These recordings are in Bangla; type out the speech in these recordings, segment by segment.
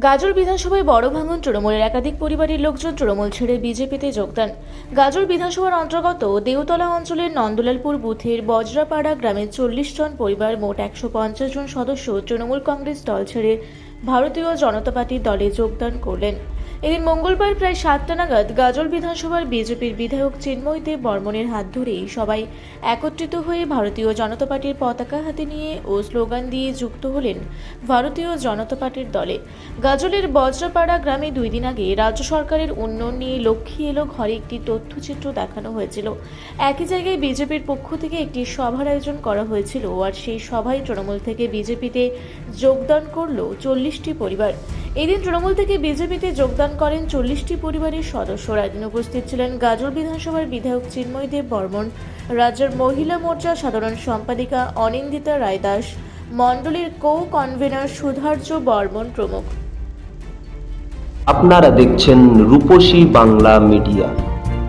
গাজল বিধানসভায় বড় ভাঙন তৃণমূলের একাধিক পরিবারের লোকজন তৃণমূল ছেড়ে বিজেপিতে যোগদান। গাজল বিধানসভার অন্তর্গত দেউতলা অঞ্চলের নন্দলালপুর বুথের বজরাপাড়া গ্রামের চল্লিশ জন পরিবার মোট একশো পঞ্চাশ জন সদস্য তৃণমূল কংগ্রেস দল ছেড়ে ভারতীয় জনতা পার্টির দলে যোগদান করলেন। এদিন মঙ্গলবার প্রায় সাতটা নাগাদ গাজল বিধানসভার বিজেপির বিধায়ক চিন্ময় দেব বর্মনের হাত ধরেই সবাই একত্রিত হয়ে ভারতীয় জনতা পার্টির পতাকা হাতে নিয়ে ও স্লোগান দিয়ে যুক্ত হলেন ভারতীয় জনতা পার্টির দলে। গাজলের বজ্রপাড়া গ্রামে দুই দিন আগে রাজ্য সরকারের উন্নয়ন নিয়ে লক্ষ্মী এলো ঘরে একটি তথ্যচিত্র দেখানো হয়েছিল। একই জায়গায় বিজেপির পক্ষ থেকে একটি সভার আয়োজন করা হয়েছিল। আর সেই সভায় তৃণমূল থেকে বিজেপিতে যোগদান করল চল্লিশটি পরিবার। এদিন তৃণমূল থেকে বিজেপিতে যোগদান করেন চল্লিশটি পরিবারের সদস্যরা। এদিন উপস্থিত ছিলেন গাজল বিধানসভার বিধায়ক চিন্ময় দেব বর্মন, রাজ্যের মহিলা মোর্চা সাধারণ সম্পাদিকা অনিন্দিতা রায়দাস, মণ্ডলীর কো কনভেনার সুধার্য বর্মন প্রমুখ। আপনারা দেখছেন রূপসী বাংলা মিডিয়া।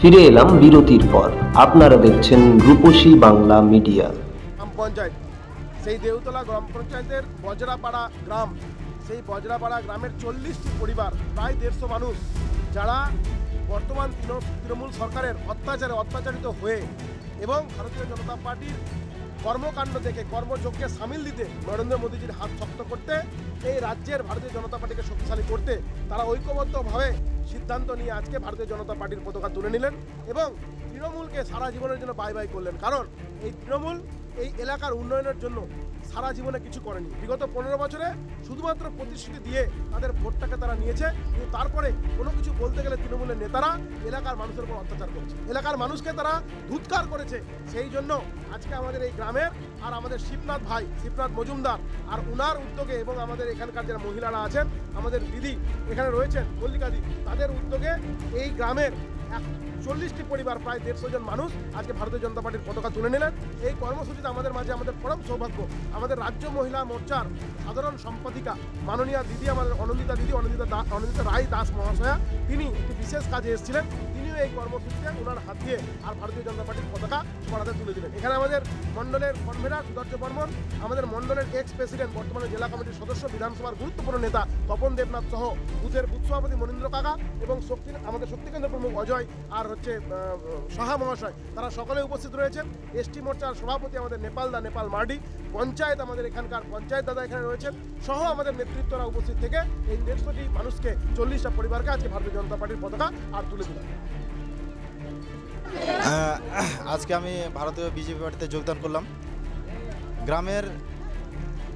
ফিরে এলাম বিরতির পর। আপনারা দেখছেন রূপসী বাংলা মিডিয়া। গ্রাম পঞ্চায়েত, সেই দেউতলা গ্রাম পঞ্চায়েতের বজরাপাড়া গ্রাম, সেই বজরাপাড়া গ্রামের চল্লিশটি পরিবার, প্রায় দেড়শো মানুষ, যারা বর্তমান তৃণমূল সরকারের অত্যাচারে অত্যাচারিত হয়ে এবং ভারতীয় জনতা পার্টির কর্মকাণ্ড থেকে কর্মযজ্ঞে সামিল দিতে নরেন্দ্র মোদীজির হাত শক্ত করতে, এই রাজ্যের ভারতীয় জনতা পার্টিকে শক্তিশালী করতে তারা ঐক্যবদ্ধভাবে সিদ্ধান্ত নিয়ে আজকে ভারতীয় জনতা পার্টির পতাকা তুলে নিলেন এবং তৃণমূলকে সারা জীবনের জন্য বাই বাই করলেন। কারণ এই তৃণমূল এই এলাকার উন্নয়নের জন্য সারা জীবনে কিছু করেনি। বিগত পনেরো বছরে শুধুমাত্র প্রতিশ্রুতি দিয়ে তাদের ভোটটাকে তারা নিয়েছে, কিন্তু তারপরে কোনো কিছু বলতে গেলে তৃণমূলের নেতারা এলাকার মানুষের উপর অত্যাচার করেছে। এলাকার মানুষকে তারা ধুৎকার করেছে। সেই জন্য আজকে আমাদের এই গ্রামের আর আমাদের শিবনাথ ভাই, শিবনাথ মজুমদার আর উনার উদ্যোগে এবং আমাদের এখানকার যারা মহিলারা আছেন, আমাদের দিদি এখানে রয়েছেন মল্লিকাদি তাদের উদ্যোগে এই গ্রামের এক চল্লিশটি পরিবার, প্রায় দেড়শো জন মানুষ আজকে ভারতীয় জনতা পার্টির পতাকা তুলে নিলেন। এই কর্মসূচিতে আমাদের মাঝে আমাদের পরম সৌভাগ্য, আমাদের রাজ্য মহিলা মোর্চার সাধারণ সম্পাদিকা মাননীয়া দিদি, আমাদের অনন্দিতা দিদি, অনন্দিতা দা, অনন্দিতা রায় দাস মহাশয়া, তিনি একটি বিশেষ কাজে এসেছিলেন। তিনিও এই কর্মসূচিতে ওনার হাত দিয়ে আর ভারতীয় জনতা পার্টির পতাকা পড়াতে তুলে দিলেন। এখানে আমাদের মণ্ডলের কনভেনার সুদর্য বর্মন, আমাদের মণ্ডলের এক্স প্রেসিডেন্ট বর্তমানে জেলা কমিটির সদস্য, বিধানসভার গুরুত্বপূর্ণ নেতা তপন দেবনাথ সহ বুথের বুথ সভাপতি মনীন্দ্র কাকা এবং শক্তি, আমাদের শক্তিকেন্দ্র প্রমুখ অজয় আর হচ্ছে সাহা মহাশয়, তারা সকলে উপস্থিত রয়েছেন। এসটি মোর্চার সভাপতি আমাদের নেপাল দা নেপাল মার্ডি, পঞ্চায়েত আমাদের এখানকার পঞ্চায়েত দাদা এখানে রয়েছেন, সহ আমাদের নেতৃত্বরা উপস্থিত থেকে এই দেড়শোটি মানুষকে, চল্লিশটা পরিবারকে আজকে ভারতীয় জনতা পার্টির পতাকা আর তুলে দিলাম আজকে আমি ভারতীয় বিজেপি পার্টিতে যোগদান করলাম। গ্রামের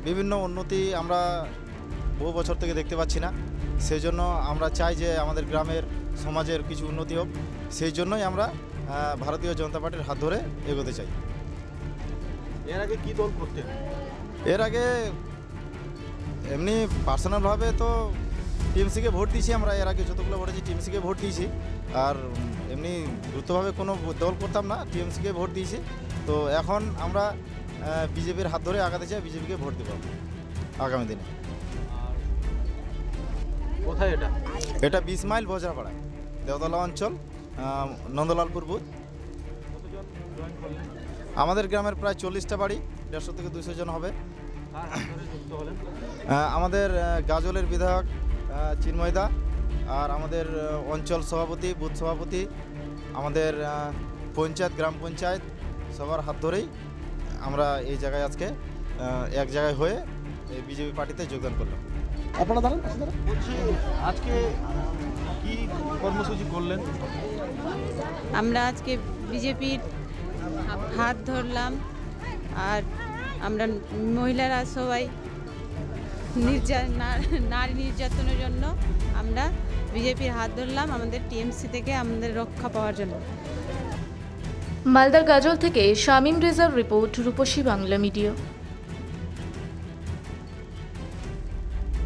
বিভিন্ন উন্নতি আমরা বহু বছর থেকে দেখতে পাচ্ছি না। সেই জন্য আমরা চাই যে আমাদের গ্রামের সমাজের কিছু উন্নতি হোক। সেই জন্যই আমরা ভারতীয় জনতা পার্টির হাত ধরে এগোতে চাই। এর আগে কী দল করতেন? এর আগে এমনি পার্সোনালভাবে তো টিএমসিকে ভোট দিয়েছি আমরা এর আগে যতগুলো ভোটেছি টিএমসিকে ভোট দিয়েছি। আর এমনি দ্রুতভাবে কোনো দল করতাম না টিএমসিকে ভোট দিয়েছি। তো এখন আমরা বিজেপির হাত ধরে আগাতে চাই বিজেপিকে ভোট দেবো আগামী দিনে। কোথায় এটা? এটা বিশ মাইল বজরাপাড়া দেওতলা অঞ্চল নন্দলালপুর বুথ। আমাদের গ্রামের প্রায় চল্লিশটা বাড়ি দেড়শো থেকে দুশো জন হবে। আমাদের গাজলের বিধায়ক চিন্ময়দা আর আমাদের অঞ্চল সভাপতি বুথ সভাপতি আমাদের পঞ্চায়েত গ্রাম পঞ্চায়েত সবার হাত ধরেই আমরা এই জায়গায় আজকে এক জায়গায় হয়ে এই বিজেপি পার্টিতে যোগদান করলাম আপনারা দাঁড়ান। বলছি আজকে কি কর্মসূচি করলেন আমরা আজকে বিজেপির হাত ধরলাম আর আমরা মহিলারা সবাই নির্যা নারী নির্যাতনের জন্য আমরা বিজেপির হাত ধরলাম আমাদের টিএমসি থেকে আমাদের রক্ষা পাওয়ার জন্য। মালদার গাজল থেকে শামীম রেজার রিপোর্ট রূপসী বাংলা মিডিয়া।